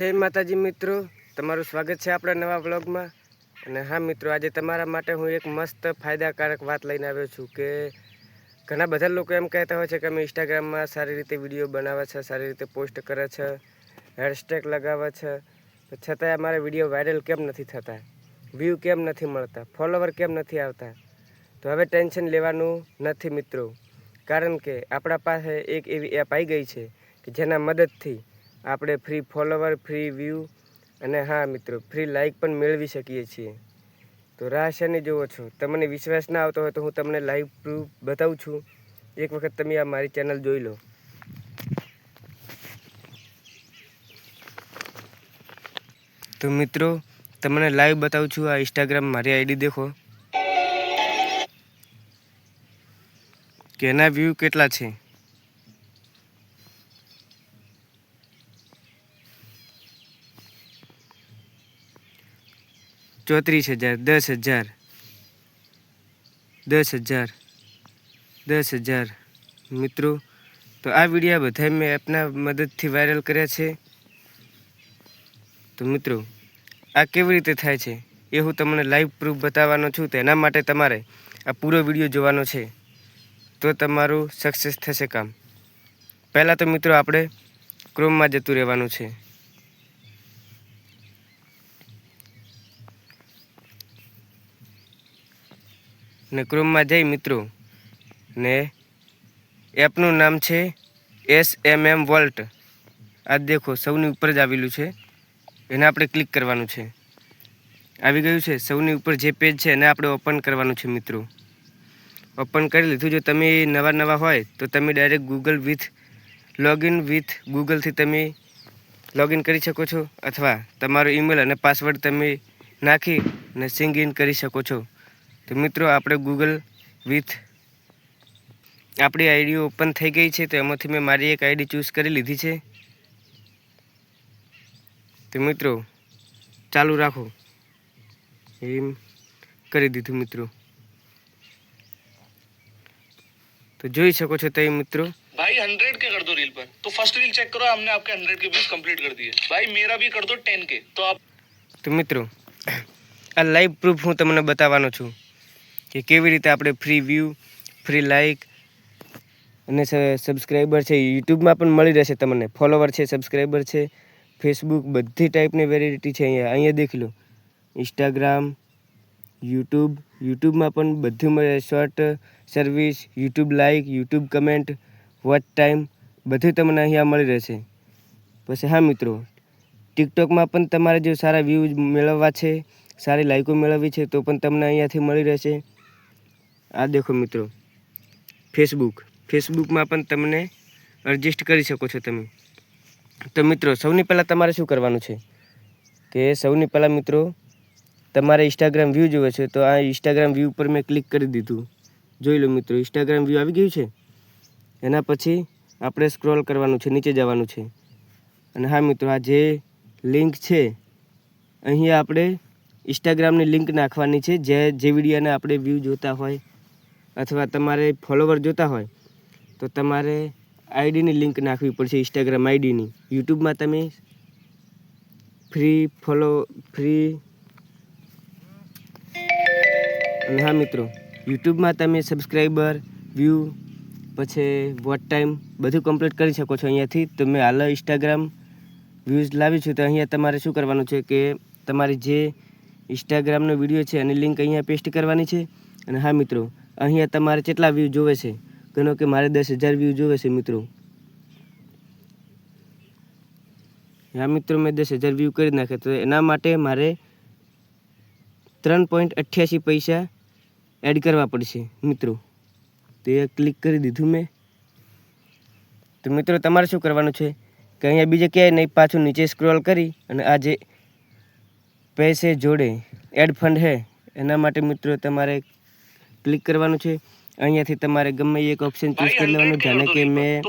જય માતાજી મિત્રો, તમારું સ્વાગત છે આપણા નવા બ્લોગમાં અને હા મિત્રો, આજે તમારા માટે હું એક મસ્ત ફાયદાકારક વાત લઈને આવ્યો છું કે ઘણા બધા લોકો એમ કહેતા હોય છે કે અમે ઇન્સ્ટાગ્રામમાં સારી રીતે વીડિયો બનાવે છે, સારી રીતે પોસ્ટ કરે છે હેશટેગ લગાવે છે. છતાંય અમારા વીડિયો વાયરલ કેમ નથી થતા? વ્યૂ કેમ નથી મળતા? ફોલોવર કેમ નથી આવતા? તો હવે ટેન્શન લેવાનું નથી મિત્રો. કારણ કે આપણા પાસે એક એવી એપ આવી ગઈ છે કે જેના મદદથી આપણે ફ્રી ફોલોવર ફ્રી વ્યૂ અને હા મિત્રો ફ્રી લાઇક પણ મેળવી શકીએ છીએ. તો રાહ શેની જોવો છો, તમને વિશ્વાસ ના આવતો હોય તો હું તમને લાઈવ પ્રૂફ બતાવું છું. એક વખત તમે આ મારી ચેનલ જોઈ લો. તો મિત્રો, તમને લાઈવ બતાવું છું, આ ઇન્સ્ટાગ્રામ મારી આઈડી દેખો. કે એના વ્યૂ કેટલા છે? ચોત્રીસ હજાર, દસ હજાર દસ હજાર દસ હજાર. મિત્રો, તો આ વિડીયા બધા મેં એપના મદદથી વાયરલ કર્યા છે. તો મિત્રો, આ કેવી રીતે થાય છે એ હું તમને લાઈવ પ્રૂફ બતાવવાનો છું. તેના માટે તમારે આ પૂરો વીડિયો જોવાનો છે. તો તમારું સક્સેસ થશે કામ. પહેલાં તો મિત્રો, આપણે ક્રોમમાં જતું રહેવાનું છે. ને ક્રોમમાં જઈ મિત્રો. ને એપનું નામ છે એસ એમ એમ વોલ્ટ. આ દેખો, સૌની ઉપર જ આવેલું છે. એને આપણે ક્લિક કરવાનું છે. આવી ગયું છે, સૌની ઉપર જે પેજ છે એને આપણે ઓપન કરવાનું છે મિત્રો. ઓપન કરી લીધું, જો તમે નવા નવા હોય, તો તમે direct Google with login with ગૂગલથી તમે લોગિન કરી શકો છો, અથવા તમારો ઈમેલ અને પાસવર્ડ તમે નાખી અને સિંગ ઇન કરી શકો છો. તો મિત્રો આપણે ગૂગલ વિથ આપણી આઈડી ઓપન થઈ ગઈ છે તો એમાંથી મેં મારી એક આઈડી ચૂઝ કરી લીધી છે તો મિત્રો ચાલુ રાખો એમ કરી દીધું મિત્રો તો જોઈ શકો છો તે મિત્રો भाई हंड्रेड के कर दो रील पर तो फर्स्ट रील चेक करो हमने आपके हंड्रेड के व्यूज कंप्लीट कर दिए भाई मेरा भी कर दो टेन के तो आप તો મિત્રો આ લાઈવ પ્રૂફ હું તમને બતાવવાનો છું કે કેવી રીતે આપણે ફ્રી વ્યૂ ફ્રી લાઇક અને સબસ્ક્રાઈબર છે યુટ્યુબમાં પણ મળી રહેશે તમને. ફોલોવર છે સબસ્ક્રાઈબર છે ફેસબુક બધી ટાઈપની વેરાયટી છે અહીંયા. અહીંયા દેખી લો. ઇન્સ્ટાગ્રામ યુટ્યુબ યુટ્યુબમાં પણ બધું મળે. Short service YouTube like YouTube comment watch time બધું તમને અહીંયા મળી રહેશે. પછી હા મિત્રો ટિકટોકમાં પણ તમારે જો સારા વ્યૂઝ મેળવવા છે, સારી લાઇકો મેળવવી છે, તો પણ તમને અહીંયાથી મળી રહેશે. આ દેખો મિત્રો ફેસબુક ફેસબુકમાં પણ તમને એડજસ્ટ કરી શકો છો તમે. તો મિત્રો, સૌની પહેલાં તમારે શું કરવાનું છે? કે સૌની પહેલાં મિત્રો, તમારે ઇન્સ્ટાગ્રામ વ્યૂ જોવે છે, તો આ ઇન્સ્ટાગ્રામ વ્યૂ ઉપર મેં ક્લિક કરી દીધું. જોઈ લો મિત્રો ઇન્સ્ટાગ્રામ વ્યૂ આવી ગયું છે? એના પછી આપણે સ્ક્રોલ કરવાનું છે, નીચે જવાનું છે. અને હા મિત્રો, આ જે લિંક છે, અહીંયા આપણે ઇન્સ્ટાગ્રામની લિંક નાખવાની છે, જે જે વિડીયોને આપણે વ્યૂ જોતા હોય અથવા તમારે ફોલોવર જોતા હોય, તો તમારે આઈડીની લિંક નાખવી પડશે ઇન્સ્ટાગ્રામ આઈડીની યુટ્યુબમાં તમે ફ્રી ફોલો ફ્રી અને હા મિત્રો યુટ્યુબમાં તમે સબસ્ક્રાઈબર વ્યૂ પછી વોટ ટાઈમ બધું કમ્પ્લીટ કરી શકો છો અહીંયાથી. તો મેં હાલ ઇન્સ્ટાગ્રામ વ્યૂઝ લાવી છું, તો અહીંયા તમારે શું કરવાનું છે કે તમારી જે ઇન્સ્ટાગ્રામનો વીડિયો છે, એની લિંક અહીંયા પેસ્ટ કરવાની છે. અને હા મિત્રો અહીંયા તમારે કેટલા વ્યૂ જોવે છે? ગણો કે મારે દસ હજાર વ્યૂ જોવે છે મિત્રો. હા મિત્રો, મેં દસ હજાર વ્યૂ કરી નાખ્યા. તો એના માટે મારે ત્રણ પોઈન્ટ અઠ્યાસી પૈસા એડ કરવા પડશે, મિત્રો. તો એ ક્લિક કરી દીધું મેં. તો મિત્રો, તમારે શું કરવાનું છે? કે અહીંયા બીજે ક્યાંય નહીં, પાછું નીચે સ્ક્રોલ કરી અને આ જે પૈસે જોડે એડ ફંડ હે એના માટે મિત્રો તમારે ક્લિક કરવાનું છે. અહીંયાથી તમારે ગમે એક ઓપ્શન ચૂઝ કરી લેવાનું. જાણે કે મેં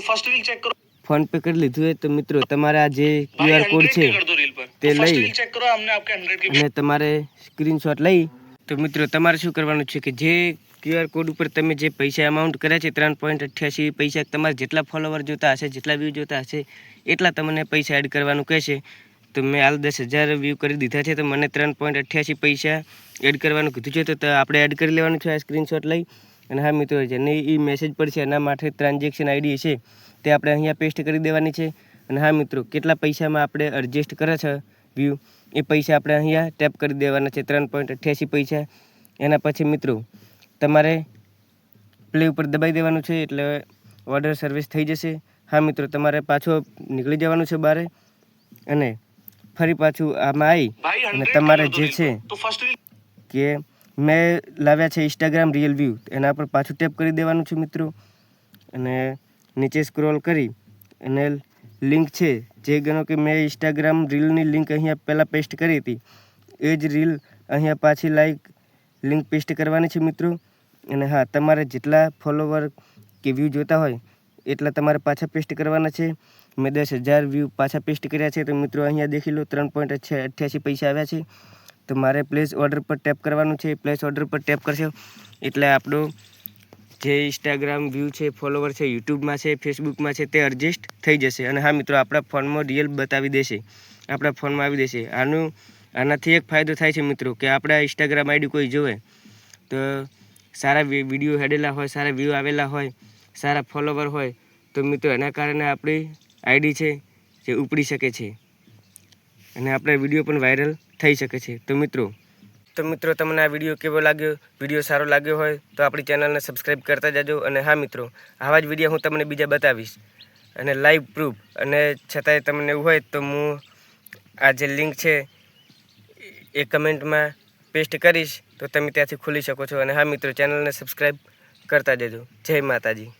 ફોન પે કરી. લીધું છે તો મિત્રો તમારે આ જે ક્યુઆર કોડ છે તે લઈ અને તમારે સ્ક્રીનશોટ લઈ. તો મિત્રો તમારે શું કરવાનું છે કે જે ક્યુઆર કોડ ઉપર તમે જે પૈસા અમાઉન્ટ કર્યા છે ત્રણ પોઈન્ટ અઠ્યાસી પૈસા તમારે જેટલા ફોલોવર જોતા હશે જેટલા વ્યૂ જોતા હશે એટલા તમને પૈસા એડ કરવાનું કહેશે. તો મેં હાલ દસ હજાર વ્યૂ કરી દીધા છે, તો મને ત્રણ પોઈન્ટ અઠ્યાસી પૈસા એડ કરવાનું કીધું છે, તો આપણે એડ કરી લેવાનું છે આ સ્ક્રીનશોટ લઈ. અને હા મિત્રો, જેને એ મેસેજ છે, એના માટે ટ્રાન્ઝેક્શન આઈડી છે, તે આપણે અહીંયા પેસ્ટ કરી દેવાની છે. અને હા મિત્રો, કેટલા પૈસામાં આપણે એડજસ્ટ કરે છે વ્યૂ એ પૈસા આપણે અહીંયા ટેપ કરી દેવાના છે, ત્રણ પોઈન્ટ અઠ્યાસી પૈસા. એના પછી મિત્રો, તમારે પ્લે ઉપર દબાઈ દેવાનું છે, એટલે ઓર્ડર સર્વિસ થઈ જશે. હા મિત્રો, તમારે પાછો નીકળી જવાનું છે બારે. અને ફરી પાછું આમાં આવી અને તમારે જે છે કે મેં લાવ્યા છે ઇન્સ્ટાગ્રામ રિયલ વ્યૂ એના પર પાછું ટેપ કરી દેવાનું છે મિત્રો. અને નીચે સ્ક્રોલ કરી અને લિંક છે જે ગણો કે મેં ઇન્સ્ટાગ્રામ રીલની લિંક અહીંયા પહેલાં પેસ્ટ કરી હતી. એ જ રીલ અહીંયા પાછી લાઈક લિંક પેસ્ટ કરવાની છે મિત્રો. અને હા તમારે જેટલા ફોલોવર કે વ્યૂ જોતા હોય એટલા તમારે પાછા પેસ્ટ કરવાના છે. મેં દસ હજાર વ્યૂ પાછા પેસ્ટ કર્યા છે. તો મિત્રો, અહીંયા દેખી લો, ત્રણ પોઈન્ટ અઠ્યાસી પૈસા આવ્યા છે. તો મારે પ્લેસ ઓર્ડર પર ટેપ કરવાનું છે. પ્લેસ ઓર્ડર પર ટેપ કરશો. એટલે આપણો જે ઇન્સ્ટાગ્રામ વ્યૂ છે ફોલોવર છે યુટ્યુબમાં છે ફેસબુકમાં છે, તે એડજસ્ટ થઈ જશે. અને હા, મિત્રો, આપણા ફોનમાં રિયલ બતાવી દેશે. આપણા ફોનમાં આવી દેશે. આનું, આનાથી એક ફાયદો થાય છે મિત્રો, કે આપણા ઇન્સ્ટાગ્રામ આઈડી કોઈ જોવે, તો સારા વીડિયો હેડેલા હોય, સારા વ્યૂ આવેલા હોય, સારા ફોલોવર હોય, તો મિત્રો, એના કારણે આપણી આઈડી છે જે ઉપડી શકે છે. અને આપણા વીડિયો પણ વાયરલ થઈ શકે છે. તો મિત્રો તો મિત્રો તમને આ વીડિયો કેવો લાગ્યો? વીડિયો સારો લાગ્યો હોય તો આપણી ચેનલને સબસ્ક્રાઈબ કરતા જાજો. અને હા મિત્રો, આવા જ વીડિયો હું તમને બીજા બતાવીશ. અને લાઈવ પ્રૂફ અને છતાંય તમને એવું હોય તો હું આ જે લિંક છે એ કમેન્ટમાં પેસ્ટ કરીશ. તો તમે ત્યાંથી ખોલી શકો છો. અને હા મિત્રો, ચેનલને સબસ્ક્રાઈબ કરતા જજો. જય માતાજી.